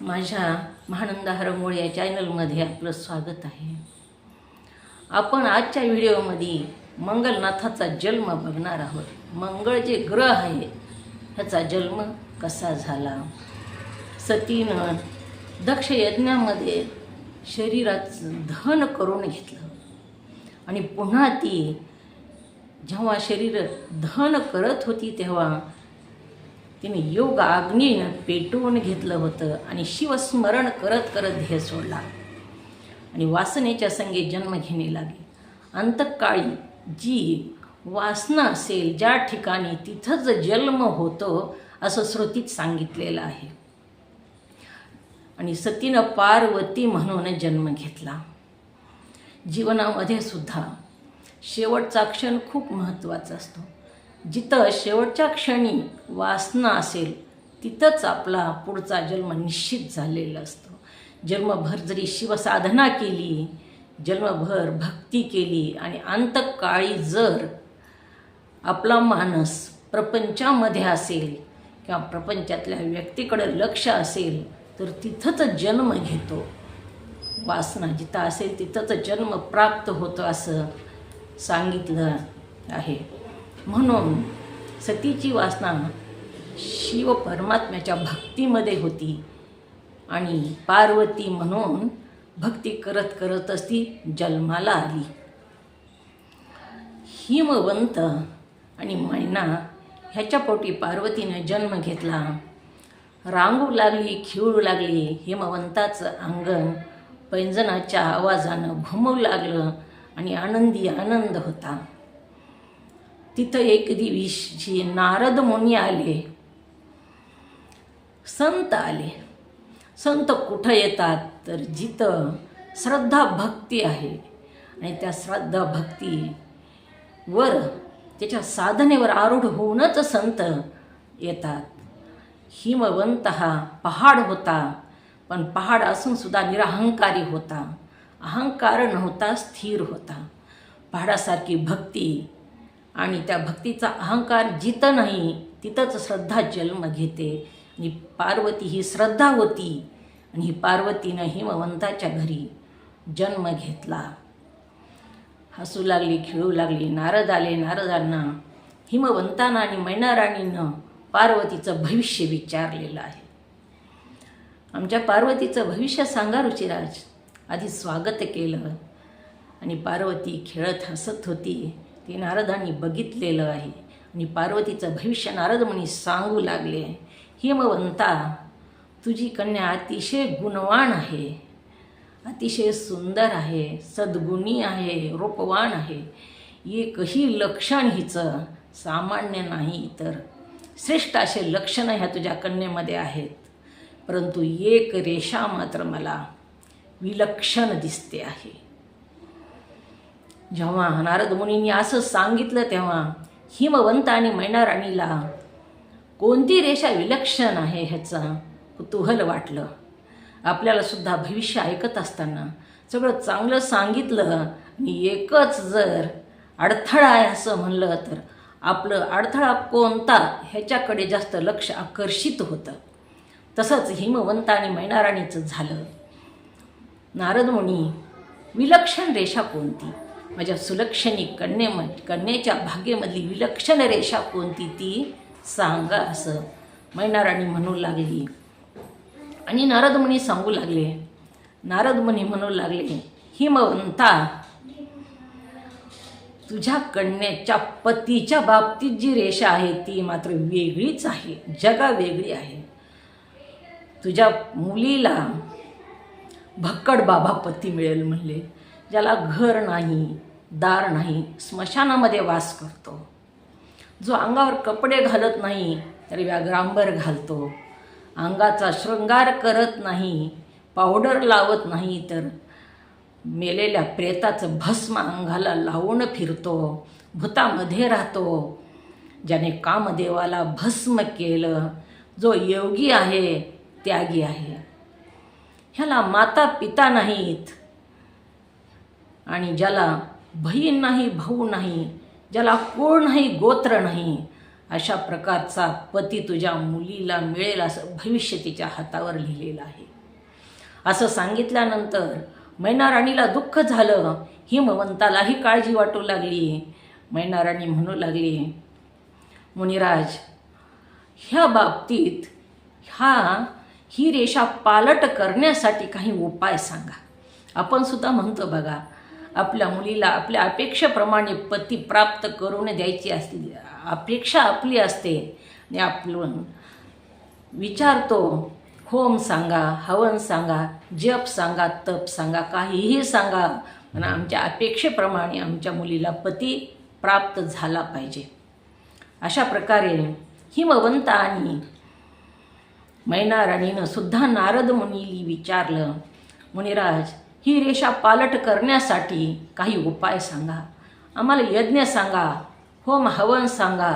माझ्या महानंद हरमोळ या चॅनलमध्ये आपलं स्वागत आहे. आपण आजच्या व्हिडिओमध्ये मंगलनाथाचा जन्म बघणार आहोत. मंगळ जे ग्रह आहे ह्याचा जन्म कसा झाला? सतीनं दक्ष यज्ञामध्ये शरीराचं धन करून घेतलं. आणि पुन्हा ती जेव्हा शरीर धन करत होती तेव्हा तिने योग अग्नीनं पेटवून घेतलं होतं आणि शिवस्मरण करत करत ध्येय सोडला. आणि वासनेच्या संगे जन्म घेणे लागले. अंतकाळी जी वासना असेल ज्या ठिकाणी तिथंच जन्म होतो असं श्रुतीत सांगितलेलं आहे. आणि सतीनं पार्वती म्हणून जन्म घेतला. जीवनामध्ये सुद्धा शेवटचा क्षण खूप महत्त्वाचा असतो. जिथं शेवटच्या क्षणी वासना असेल तिथंच आपला पुढचा जन्म निश्चित झालेला असतो. जन्मभर जरी शिवसाधना केली जन्मभर भक्ती केली आणि अंतकाळी जर आपला मानस प्रपंचामध्ये असेल किंवा प्रपंचातल्या व्यक्तीकडे लक्ष असेल तर तिथंच जन्म घेतो. वासना जिथं असेल तिथंच जन्म प्राप्त होतो असं सांगितलं आहे. म्हणून सतीची वासना शिव परमात्म्याच्या भक्तीमध्ये होती. आणि पार्वती म्हणून भक्ती करत करतच ती जन्माला आली. हिमवंत आणि मैना ह्याच्या पोटी पार्वतीनं जन्म घेतला. रांगू लागली खिळू लागली हिमवंताचं अंगण पैंजनाच्या आवाजानं घुमू लागलं आणि आनंदी आनंद होता. तिथं एक दिवशी नारद मुनी आले. संत आले. संत कुठं येतात? तर जिथं श्रद्धा भक्ती आहे. आणि त्या श्रद्धा भक्ती वर त्याच्या साधनेवर आरूढ होऊनच संत येतात. हिमवंत हा पहाड होता पण पहाड असून सुद्धा निरहंकारी होता. अहंकार नव्हता स्थिर होता. पहाडासारखी भक्ती आणि त्या भक्तीचा अहंकार जिथं नाही तिथंच श्रद्धा जन्म घेते. आणि पार्वती ही श्रद्धा होती आणि ही पार्वतीनं हिमवंताच्या घरी जन्म घेतला. हसू लागली खेळू लागली नारद आले नारदांना हिमवंतांना आणि मैनाराणीनं पार्वतीचं भविष्य विचारलेलं आहे. आमच्या पार्वतीचं भविष्य सांगा रुचिराज आधी स्वागत केलं. आणि पार्वती खेळत हसत होती. ते नारदांनी बघितलेलं आहे. आणि पार्वतीचं भविष्य नारद म्हणी सांगू लागले हेमवंता तुझी कन्या अतिशय गुणवान आहे. अतिशय सुंदर आहे सद्गुणी आहे रूपवान आहे. एकही लक्षण हिचं सामान्य नाही तर श्रेष्ठ असे लक्षणं ह्या तुझ्या कन्येमध्ये आहेत. परंतु एक रेषा मात्र मला विलक्षण दिसते आहे. जेव्हा नारद मुनींनी असं सांगितलं तेव्हा हिमवंत आणि मैनाराणीला कोणती रेषा विलक्षण आहे ह्याचं कुतूहल वाटलं. आपल्याला सुद्धा भविष्य ऐकत असताना सगळं चांगलं सांगितलं आणि एकच जर अडथळा आहे असं म्हणलं तर आपलं अडथळा कोणता ह्याच्याकडे जास्त लक्ष आकर्षित होतं. तसंच हिमवंत आणि मैनाराणीचं झालं. नारदमुनी विलक्षण रेषा कोणती? माझ्या सुलक्षणी कन्येम कन्येच्या भाग्यमधली विलक्षण रेषा कोणती ती? सांगा असं. मैनाराणी म्हणू लागली. आणि नारद मुनी सांगू लागले. नारद मुनी म्हणू लागले हिमवंता तुझ्या कन्याच्या पतीच्या बाबतीत जी रेषा आहे ती मात्र वेगळीच आहे जगा वेगळी आहे. तुझ्या मुलीला भक्कड बाबा पती मिळेल म्हणले. ज्याला घर नाही दार नाही स्मशानामध्ये वास करतो. जो अंगावर कपडे घालत नाही तरी व्याग्रांबर घालतो. अंगाचा शृंगार करत नाही पावडर लावत नाही तर मेलेल्या प्रेताचं भस्म अंगाला लावून फिरतो भूतामध्ये राहतो. ज्याने कामदेवाला भस्म केलं जो योगी आहे त्यागी आहे. ह्याला माता पिता नाहीत. आणि ज्याला बहीण नाही भाऊ नाही ज्याला कोण नाही गोत्र नाही अशा प्रकारचा पती तुझ्या मुलीला मिळेल असं भविष्य तिच्या हातावर लिहिलेलं आहे. असं सांगितल्यानंतर मैनाराणीला दुःख झालं. हिमवंतालाही काळजी वाटू लागली. मैनाराणी म्हणू लागली मुनिराज ह्या बाबतीत ह्या ही रेषा पालट करण्यासाठी काही उपाय सांगा. आपण सुद्धा म्हणतो बघा आपल्या मुलीला आपल्या अपेक्षेप्रमाणे पती प्राप्त करून द्यायची असली अपेक्षा आपली असते. आणि आपण विचारतो होम सांगा हवन सांगा जप सांगा तप सांगा काहीही सांगा. पण आमच्या अपेक्षेप्रमाणे आमच्या मुलीला पती प्राप्त झाला पाहिजे. अशा प्रकारे हिमवंत आणि मैना राणीनं सुद्धा नारद मुनीली विचारलं मुनिराज ही रेषा पालट करण्यासाठी काही उपाय सांगा. आम्हाला यज्ञ सांगा होम हवन सांगा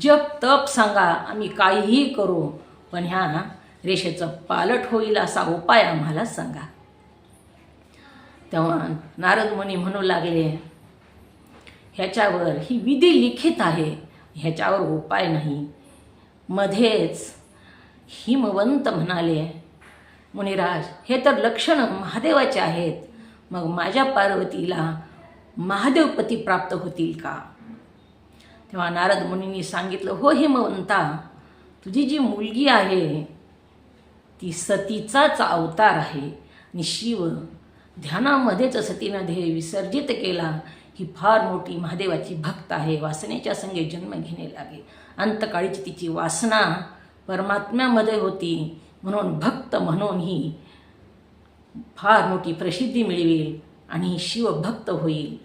जप तप सांगा आम्ही काहीही करू पण ह्या रेषेचं पालट होईल असा उपाय आम्हाला सांगा. तेव्हा नारद मुनी म्हणू लागले ह्याच्यावर ही विधी लिखित आहे ह्याच्यावर उपाय नाही. मध्येच हिमवंत म्हणाले मुनिराज हे तर लक्षणं महादेवाचे आहेत. मग माझ्या पार्वतीला महादेवपती प्राप्त होतील का? तेव्हा नारद मुनींनी सांगितलं हो हेमवंता तुझी जी मुलगी आहे ती सतीचाच अवतार आहे. आणि शिव ध्यानामध्येच सतीनं ध्येय विसर्जित केला ही फार मोठी महादेवाची भक्त आहे. वासनेच्या संगे जन्म घेणे लागे. अंतकाळीची तिची वासना परमात्म्यामध्ये होती. म्हणून भक्त म्हणून ही फार मोठी प्रसिद्धी मिळवेल आणि ही शिवभक्त होईल.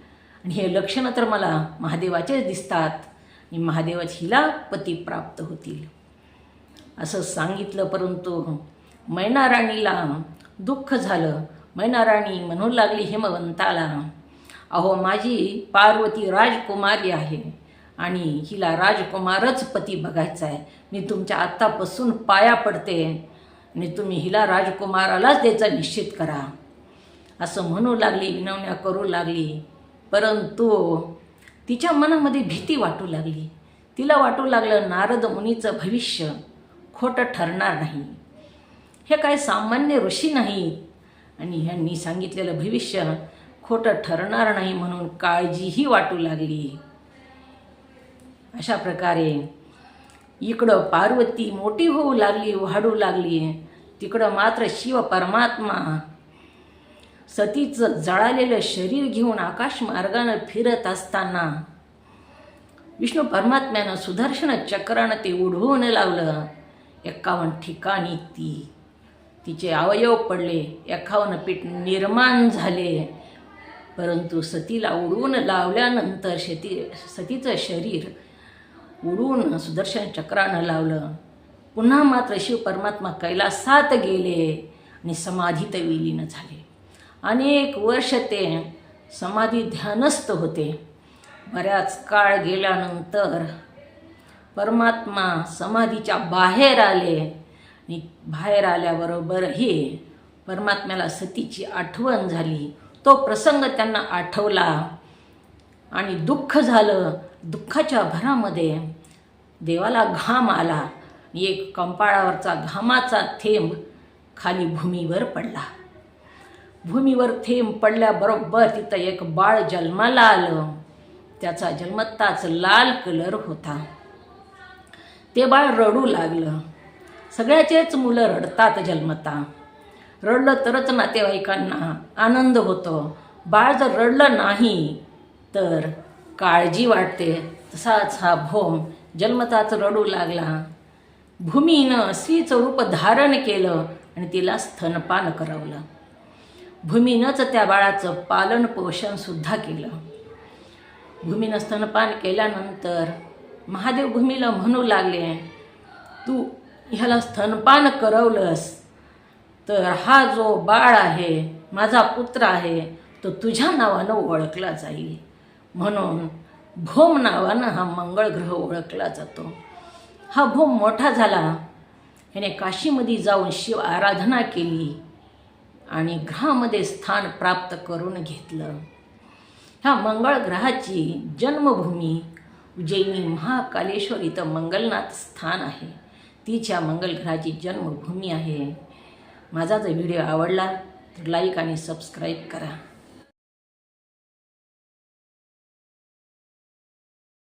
आणि हे लक्षणं तर मला महादेवाचेच दिसतात. आणि महादेवाच हिला पती प्राप्त होतील. असं सांगितलं परंतु मैनाराणीला दुःख झालं. मैनाराणी म्हणू लागली हेमवंताला अहो माझी पार्वती राजकुमारी आहे आणि हिला राजकुमारच पती बघायचा आहे मी तुमच्या आत्तापासून पाया पडते. आणि तुम्ही हिला राजकुमारालाच त्याचा निश्चित करा. असं म्हणू लागली विनवण्या करू लागली. परंतु तिच्या मनामध्ये भीती वाटू लागली. तिला वाटू लागलं नारद मुनीचं भविष्य खोटं ठरणार नाही. हे काय सामान्य ऋषी नाहीत आणि ह्यांनी सांगितलेलं भविष्य खोटं ठरणार नाही म्हणून काळजीही वाटू लागली. अशा प्रकारे इकडं पार्वती मोठी होऊ लागली वाढू लागली. तिकडं मात्र शिव परमात्मा सतीचं जळालेलं शरीर घेऊन आकाश मार्गानं फिरत असताना विष्णू परमात्म्यानं सुदर्शन चक्रानं ते उडवून लावलं. एकावन्न ठिकाणी ती तिचे अवयव पडले. एकावन्न पीठ निर्माण झाले. परंतु सतीला उडवून लावल्यानंतर शेती सतीचं शरीर उडून सुदर्शन चक्रानं लावलं. पुन्हा मात्र शिव परमात्मा कैलासात गेले आणि समाधीत विलीन झाले. अनेक वर्ष ते समाधी ध्यानस्थ होते. बऱ्याच काळ गेल्यानंतर परमात्मा समाधीच्या बाहेर आले आणि बाहेर आल्याबरोबरही परमात्म्याला सतीची आठवण झाली. तो प्रसंग त्यांना आठवला आणि दुःख झालं. दुःखाच्या भरामध्ये देवाला घाम आला. एक कंपाळावरचा घामाचा थेंब खाली भूमीवर पडला. भूमीवर थेंब पडल्याबरोबर तिथं एक बाळ जन्माला आलं. त्याचा जन्मत्ताच लाल कलर होता. ते बाळ रडू लागलं. सगळ्याचेच मुलं रडतात जन्मता. रडलं तरच नातेवाईकांना आनंद होतो. बाळ जर रडलं नाही तर काळजी वाटते. तसाच हा भोम जन्मताच रडू लागला. भूमीनं स्त्रीचं रूप धारण केलं आणि तिला स्तनपान करवलं. भूमीनंच त्या बाळाचं पालन पोषणसुद्धा केलं. भूमीनं स्तनपान केल्यानंतर महादेव भूमीला म्हणू लागले तू ह्याला स्तनपान करवलंस तर हा जो बाळ आहे माझा पुत्र आहे तो तुझ्या नावानं ओळखला जाईल. म्हणून भोम नावानं हा मंगळ ग्रह ओळखला जातो. हा भूम मोठा झाला. ह्याने काशीमध्ये जाऊन शिव आराधना केली आणि ग्रहामध्ये स्थान प्राप्त करून घेतलं. ह्या मंगळ ग्रहाची जन्मभूमी उज्जैनी महाकालेश्वर इथं मंगलनाथ स्थान आहे. तिच्या मंगलग्रहाची जन्मभूमी आहे. माझा जर व्हिडिओ आवडला तर लाईक आणि सबस्क्राईब करा.